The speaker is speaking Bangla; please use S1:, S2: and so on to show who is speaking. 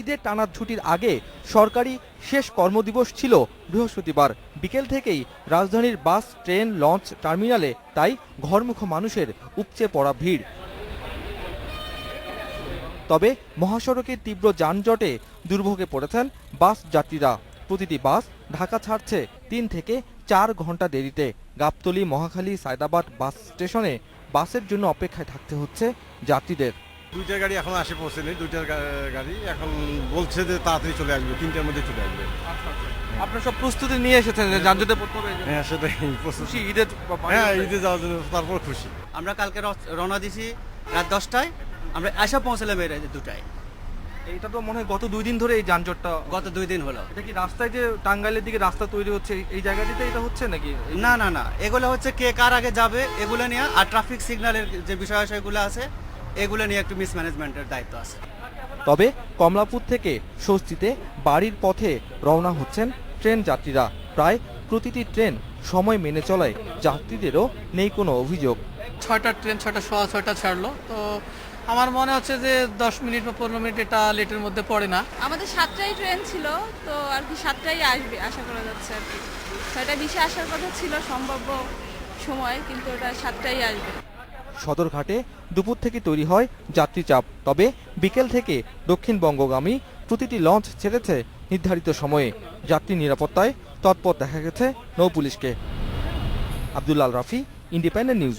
S1: ঈদের টানা ছুটির আগে সরকারি শেষ কর্মদিবস ছিল বৃহস্পতিবার। বিকেল থেকেই রাজধানীর বাস, ট্রেন, লঞ্চ, টার্মিনালে তাই ঘরমুখ মানুষের উপচে পড়া ভিড়। তবে মহাসড়কের তীব্র যানজটে দুর্ভোগে পড়েছেন বাস যাত্রীরা। প্রতিটি বাস ঢাকা ছাড়ছে তিন থেকে চার ঘণ্টা দেরিতে। গাবতলী, মহাখালী, সায়দাবাদ বাস স্টেশনে বাসের জন্য অপেক্ষায় থাকতে হচ্ছে যাত্রীদের।
S2: দুইটা গাড়ি এখন আসে পৌঁছেনি দুইটার গা- গাড়ি। এখন বলছে যে তাড়াতাড়ি চলে আসবে তিনটার মধ্যে চলে আসবে।
S1: আপনার সব প্রস্তুতি নিয়ে এসেছেন যানজটে পড়তে হবে
S2: হ্যাঁ সেটাই প্রস্তুতি।
S1: খুশি ঈদের
S2: হ্যাঁ ঈদে যাওয়ার জন্য তারপর খুশি।
S3: আমরা কালকে র- রওনা দিছি রাত দশটায়। আমরা আসা পৌঁছলাম এই রাত দুটায়।
S1: এটা তো মনে হয় গত দুই দিন ধরে এই যানজটটা
S3: গত দুই দিন হলো।
S1: এটা কি রাস্তায় যে টাঙ্গাইলের দিকে রাস্তা তৈরি হচ্ছে এই- জায়গাটিতে এটা হচ্ছে নাকি?
S3: না না না। এগুলো হচ্ছে কে কার আগে যাবে এগুলো নিয়ে আর ট্রাফিক সিগন্যালের যে বিষয় আশয়গুলো আছে এগুলো নিয়ে একটু মিসম্যানেজমেন্টের দায়িত্ব আছে।
S1: তবে কমলাপুর থেকে স্বস্তিতে বাড়ির পথে রওনা হচ্ছেন ট্রেন যাত্রীরা। প্রায় প্রতিটি ট্রেন সময় মেনে চলায় যাত্রীদেরও নেই কোনো অভিযোগ।
S4: ছয়টা ট্রেন ছয়টা সোয়া ছয়টা ছাড়লো। তো আমার মনে হচ্ছে যে দশ মিনিট বা পনেরো মিনিট এটা লেটের মধ্যে পড়ে না।
S5: আমাদের সাতটাই ট্রেন ছিল তো আর কি সাতটাই আসবে আশা করা যাচ্ছে আর কি। ছয়টা বিশে আসার কথা ছিল সম্ভাব্য সময় কিন্তু ওটা সাতটাই আসবে।
S1: সদরঘাটে দুপুর থেকে তৈরি হয় যাত্রী চাপ। তবে বিকেল থেকে দক্ষিণবঙ্গগামী প্রতিটি লঞ্চ ছেড়েছে নির্ধারিত সময়ে। যাত্রী নিরাপত্তায় তৎপর দেখা গেছে নৌ পুলিশকে। Abdullal Rafi, Independent News.